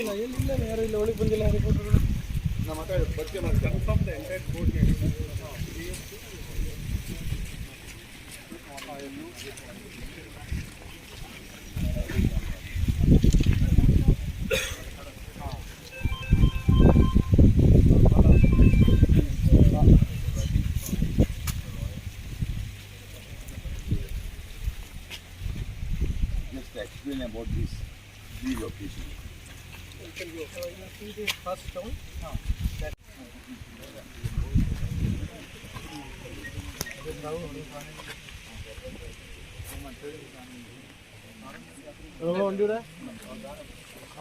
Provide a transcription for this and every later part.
ಇಲ್ಲ ಎಲ್ಲಿಲ್ಲ ಯಾರು ಇಲ್ಲ ಒಳಗೆ ಬಂದಿಲ್ಲ ರಿಪೋರ್ಟರ್ಗಳು Just explain about this can go. So you see this first stone? Huh. That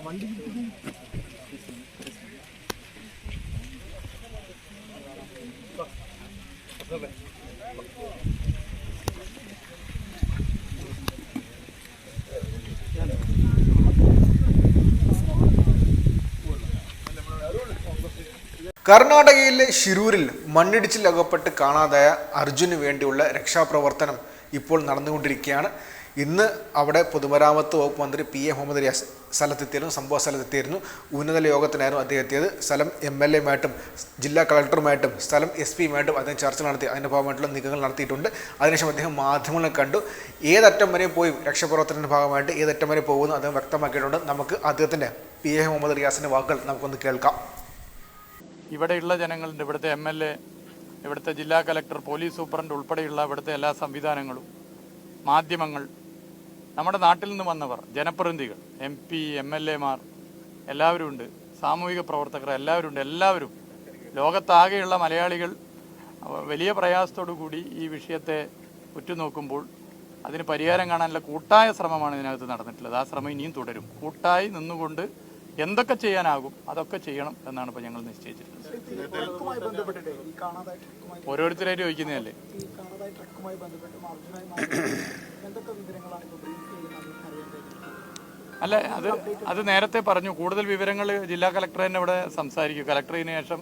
വണ്ടി കർണാടകയിലെ ഷിരൂരിൽ മണ്ണിടിച്ചിൽ അകപ്പെട്ട് കാണാതായ അർജുന് വേണ്ടിയുള്ള രക്ഷാപ്രവർത്തനം ഇപ്പോൾ നടന്നുകൊണ്ടിരിക്കുകയാണ്. ഇന്ന് അവിടെ പൊതുമരാമത്ത് വകുപ്പ് മന്ത്രി പി എ മുഹമ്മദ് റിയാസ് സ്ഥലത്തെത്തിയിരുന്നു സംഭവ സ്ഥലത്തെത്തിയിരുന്നു. ഉന്നതല യോഗത്തിനായിരുന്നു അദ്ദേഹം എത്തിയത്. സ്ഥലം എം എൽ എമായിട്ടും ജില്ലാ കളക്ടറുമായിട്ടും സ്ഥലം എസ് പിയുമായിട്ടും അദ്ദേഹം ചർച്ച നടത്തി അതിന്റെ ഭാഗമായിട്ടുള്ള നീക്കങ്ങൾ നടത്തിയിട്ടുണ്ട്. അതിനുശേഷം അദ്ദേഹം മാധ്യമങ്ങളെ കണ്ടു. ഏതറ്റം വരെ പോയി രക്ഷപ്രവർത്തനത്തിന്റെ ഭാഗമായിട്ട് ഏതറ്റം വരെ പോകുന്നു അദ്ദേഹം വ്യക്തമാക്കിയിട്ടുണ്ട്. നമുക്ക് അദ്ദേഹത്തിന്റെ പി എ മുഹമ്മദ് റിയാസിന്റെ വാക്കുകൾ നമുക്കൊന്ന് കേൾക്കാം. ഇവിടെയുള്ള ജനങ്ങളുണ്ട്. ഇവിടുത്തെ എം എൽ എ ഇവിടുത്തെ ജില്ലാ കലക്ടർ പോലീസ് സൂപ്രണ്ട് ഉൾപ്പെടെയുള്ള ഇവിടുത്തെ എല്ലാ സംവിധാനങ്ങളും മാധ്യമങ്ങൾ നമ്മുടെ നാട്ടിൽ നിന്ന് വന്നവർ ജനപ്രതിനിധികൾ എം പി എം എൽ എമാർ എല്ലാവരും ഉണ്ട്. സാമൂഹിക പ്രവർത്തകർ എല്ലാവരും ഉണ്ട്. എല്ലാവരും ലോകത്താകെയുള്ള മലയാളികൾ വലിയ പ്രയാസത്തോടു കൂടി ഈ വിഷയത്തെ ഉറ്റുനോക്കുമ്പോൾ അതിന് പരിഹാരം കാണാനുള്ള കൂട്ടായ ശ്രമമാണ് ഇതിനകത്ത് നടന്നിട്ടുള്ളത്. ആ ശ്രമം ഇനിയും തുടരും. കൂട്ടായി നിന്നുകൊണ്ട് എന്തൊക്കെ ചെയ്യാനാകും അതൊക്കെ ചെയ്യണം എന്നാണ് ഇപ്പോൾ ഞങ്ങൾ നിശ്ചയിച്ചിട്ടുള്ളത് ഓരോരുത്തരായിട്ട് ചോദിക്കുന്നതല്ലേ? അല്ല അത് അത് നേരത്തെ പറഞ്ഞു. കൂടുതൽ വിവരങ്ങൾ ജില്ലാ കളക്ടർ തന്നെ ഇവിടെ സംസാരിക്കും. കളക്ടറിന് ശേഷം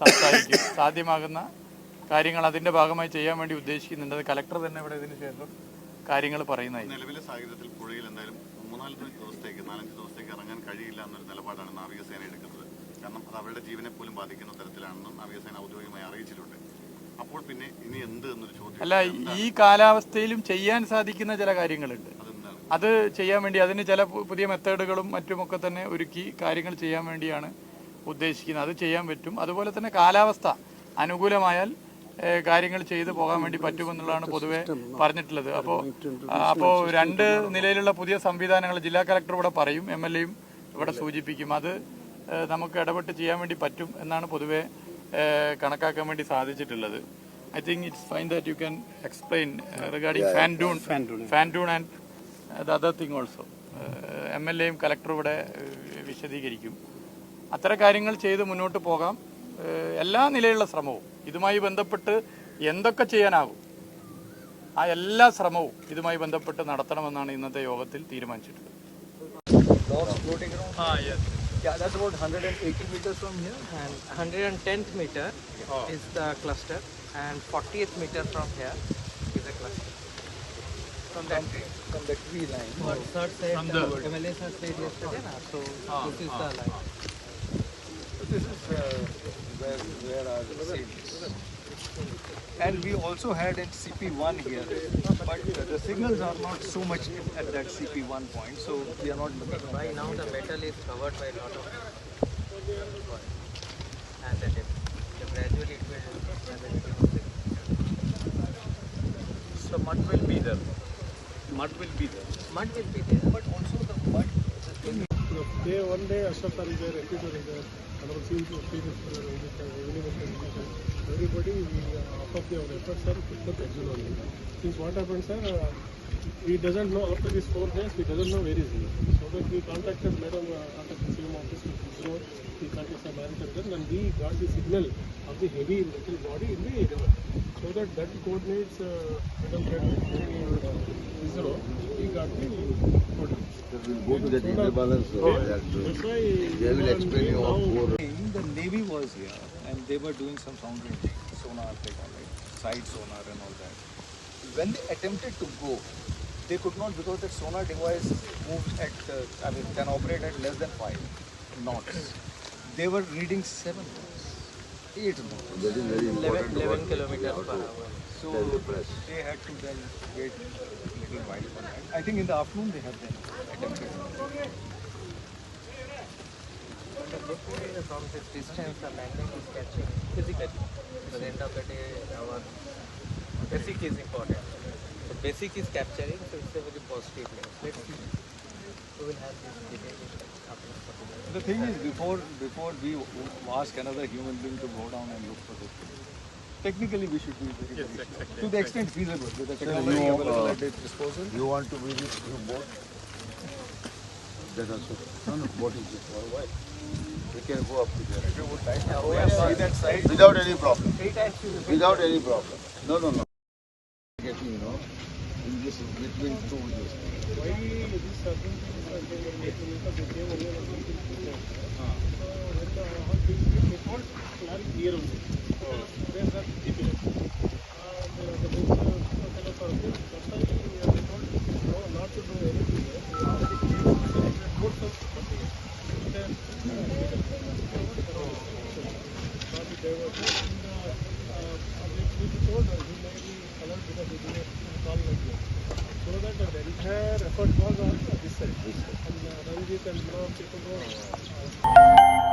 സംസാരിക്കും. സാധ്യമാകുന്ന കാര്യങ്ങൾ അതിന്റെ ഭാഗമായി ചെയ്യാൻ വേണ്ടി ഉദ്ദേശിക്കുന്നുണ്ട്. അത് കളക്ടർ തന്നെ ഇവിടെ ഇതിന് ശേഷം കാര്യങ്ങൾ പറയുന്നതായിരിക്കും നിലവിലെ സാഹചര്യത്തിൽ പുഴയിൽ എന്തായാലും മൂന്നാൽ ദിവസത്തേക്ക് നാലഞ്ച് ദിവസത്തേക്ക് ഇറങ്ങാൻ കഴിയില്ല എന്നൊരു നിലപാടാണ് നാവികസേന എടുക്കുന്നത്. കാരണം അത് അവരുടെ ജീവനെ പോലും ബാധിക്കുന്ന തരത്തിലാണെന്നും നാവികസേന ഔദ്യോഗികമായി അറിയിച്ചിട്ടുണ്ട്. അപ്പോൾ പിന്നെ ഇനി എന്ത് എന്നൊരു ചോദ്യം അല്ല ഈ കാലാവസ്ഥയിലും ചെയ്യാൻ സാധിക്കുന്ന ചില കാര്യങ്ങളുണ്ട്. അത് ചെയ്യാൻ വേണ്ടി അതിന് ചില പുതിയ മെത്തേഡുകളും മറ്റുമൊക്കെ തന്നെ ഒരുക്കി കാര്യങ്ങൾ ചെയ്യാൻ വേണ്ടിയാണ് ഉദ്ദേശിക്കുന്നത്. അത് ചെയ്യാൻ പറ്റും. അതുപോലെ തന്നെ കാലാവസ്ഥ അനുകൂലമായാൽ കാര്യങ്ങൾ ചെയ്തു പോകാൻ വേണ്ടി പറ്റുമെന്നുള്ളതാണ് പൊതുവെ പറഞ്ഞിട്ടുള്ളത്. അപ്പോൾ അപ്പോൾ രണ്ട് നിലയിലുള്ള പുതിയ സംവിധാനങ്ങൾ ജില്ലാ കളക്ടർ ഇവിടെ പറയും എം എൽ എയും ഇവിടെ സൂചിപ്പിക്കും. അത് നമുക്ക് ഇടപെട്ട് ചെയ്യാൻ വേണ്ടി പറ്റും എന്നാണ് പൊതുവെ കണക്കാക്കാൻ വേണ്ടി സാധിച്ചിട്ടുള്ളത്. I think it's fine that you can explain regarding fan dune fan dune and the other thing also M L എയും കലക്ടറും ഇവിടെ വിശദീകരിക്കും. അത്തരം കാര്യങ്ങൾ ചെയ്ത് മുന്നോട്ട് പോകാം. എല്ലാ നിലയിലുള്ള ശ്രമവും. ഇതുമായി ബന്ധപ്പെട്ട് എന്തൊക്കെ ചെയ്യാനാകും ആ എല്ലാ ശ്രമവും ഇതുമായി ബന്ധപ്പെട്ട് നടത്തണമെന്നാണ് ഇന്നത്തെ യോഗത്തിൽ തീരുമാനിച്ചിട്ടുള്ളത്. Uh, this is uh, where, where our sails. And we also had at CP1 here, but the signals are not so much at that CP1 point, so we are not looking. By now the metal is covered by a lot of soil. and the depth. So gradually it will have a little bit So mud will be there. Mud will be there. Mud will be there. But also the mud, the thing Day one day Ashraf sir is there, MP is there, మనకు scenes everybody of of your efforts sir put the pension scenes what happen sir he doesn't know after these four days, he doesn't know where is he. So that we contacted Madam, uh, contacted CM office, zero, we contacted the manager, and we got the signal of the heavy metal body in the river. So that that coordinates, uh, Madam uh, ISRO, he got the coordinates. We'll go to the data balance. So that, uh, That's why they will explain you now- of four. The Navy was here and they were doing some sounding, sonar, they call it, side sonar and all that. When they attempted to go, they could not because that sonar device moves at, uh, I mean, can operate at less than 5. knots. They were reading seven knots, eight knots. That is very important. 11 kilometers per hour. So Tell the press. they had to then wait a little while for that. I think in the afternoon they have then attempted. From this distance, the landing is catching physically. At the end of the day, our basic is important. So basic is capturing, so it's a very positive news. Let's see. We will have this debate after 40 minutes. The thing is, before before we ask another human being to go down and look for this, technically we should be very, very sure. to the extent feasible with the technology you, available uh, at its disposal. You want to visit your boat? That also. No, no, boat is just for a while. We can go up to there. If you would like to go and see that site, Without any problem. Three times you will Without any problem. No, no, no. Getting, you know, in this between two years. Why this happened então Thank you. her effort was on this side. This side. And uh, Ranjit and Love people were.